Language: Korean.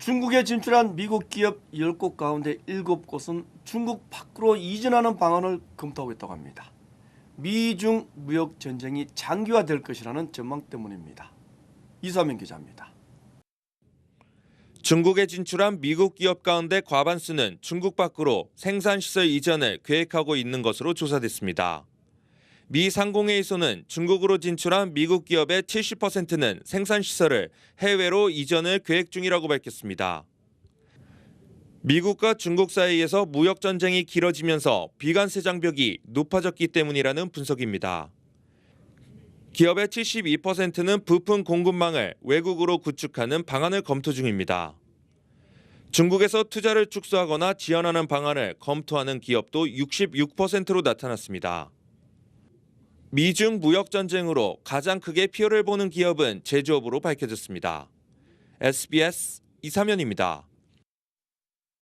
중국에 진출한 미국 기업 10곳 가운데 7곳은 중국 밖으로 이전하는 방안을 검토하고 있다고 합니다. 미중 무역 전쟁이 장기화될 것이라는 전망 때문입니다. 이사명 기자입니다. 중국에 진출한 미국 기업 가운데 과반수는 중국 밖으로 생산 시설 이전을 계획하고 있는 것으로 조사됐습니다. 미 상공회의소는 중국으로 진출한 미국 기업의 70%는 생산 시설을 해외로 이전을 계획 중이라고 밝혔습니다. 미국과 중국 사이에서 무역 전쟁이 길어지면서 비관세 장벽이 높아졌기 때문이라는 분석입니다. 기업의 72%는 부품 공급망을 외국으로 구축하는 방안을 검토 중입니다. 중국에서 투자를 축소하거나 지원하는 방안을 검토하는 기업도 66%로 나타났습니다. 미중 무역 전쟁으로 가장 크게 피해를 보는 기업은 제조업으로 밝혀졌습니다. SBS 이사면입니다.